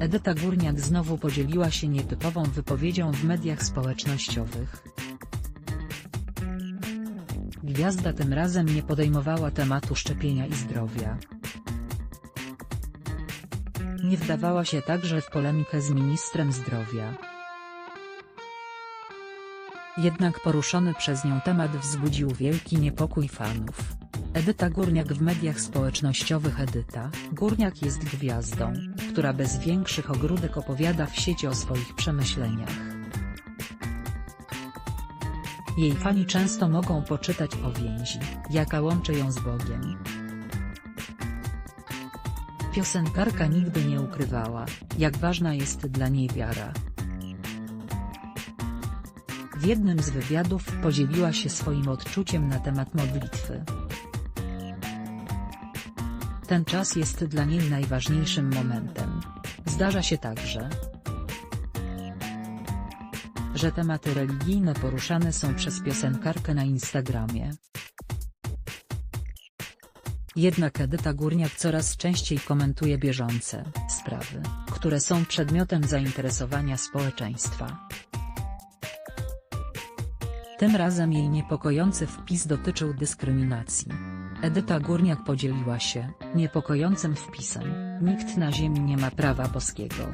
Edyta Górniak znowu podzieliła się nietypową wypowiedzią w mediach społecznościowych. Gwiazda tym razem nie podejmowała tematu szczepienia i zdrowia. Nie wdawała się także w polemikę z ministrem zdrowia. Jednak poruszony przez nią temat wzbudził wielki niepokój fanów. Edyta Górniak w mediach społecznościowych Edyta Górniak jest gwiazdą, która bez większych ogródek opowiada w sieci o swoich przemyśleniach. Jej fani często mogą poczytać o więzi, jaka łączy ją z Bogiem. Piosenkarka nigdy nie ukrywała, jak ważna jest dla niej wiara. W jednym z wywiadów podzieliła się swoim odczuciem na temat modlitwy. Ten czas jest dla niej najważniejszym momentem. Zdarza się także, że tematy religijne poruszane są przez piosenkarkę na Instagramie. Jednak Edyta Górniak coraz częściej komentuje bieżące sprawy, które są przedmiotem zainteresowania społeczeństwa. Tym razem jej niepokojący wpis dotyczył dyskryminacji. Edyta Górniak podzieliła się niepokojącym wpisem. Nikt na ziemi nie ma prawa boskiego.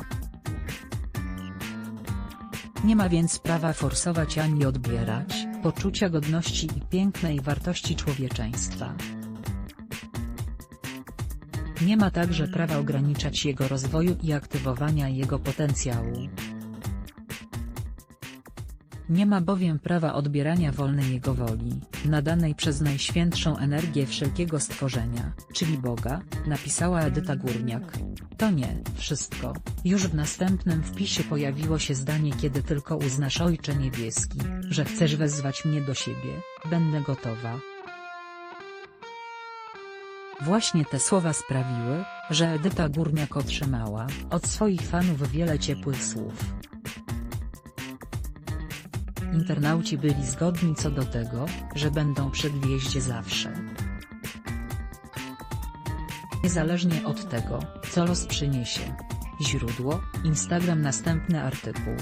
Nie ma więc prawa forsować ani odbierać poczucia godności i pięknej wartości człowieczeństwa. Nie ma także prawa ograniczać jego rozwoju i aktywowania jego potencjału. Nie ma bowiem prawa odbierania wolnej jego woli, nadanej przez najświętszą energię wszelkiego stworzenia, czyli Boga, napisała Edyta Górniak. To nie wszystko. Już w następnym wpisie pojawiło się zdanie kiedy tylko uznasz Ojcze Niebieski, że chcesz wezwać mnie do siebie, będę gotowa. Właśnie te słowa sprawiły, że Edyta Górniak otrzymała od swoich fanów wiele ciepłych słów. Internauci byli zgodni co do tego, że będą przy gwieździe zawsze. Niezależnie od tego, co los przyniesie. Źródło, Instagram Następny artykuł.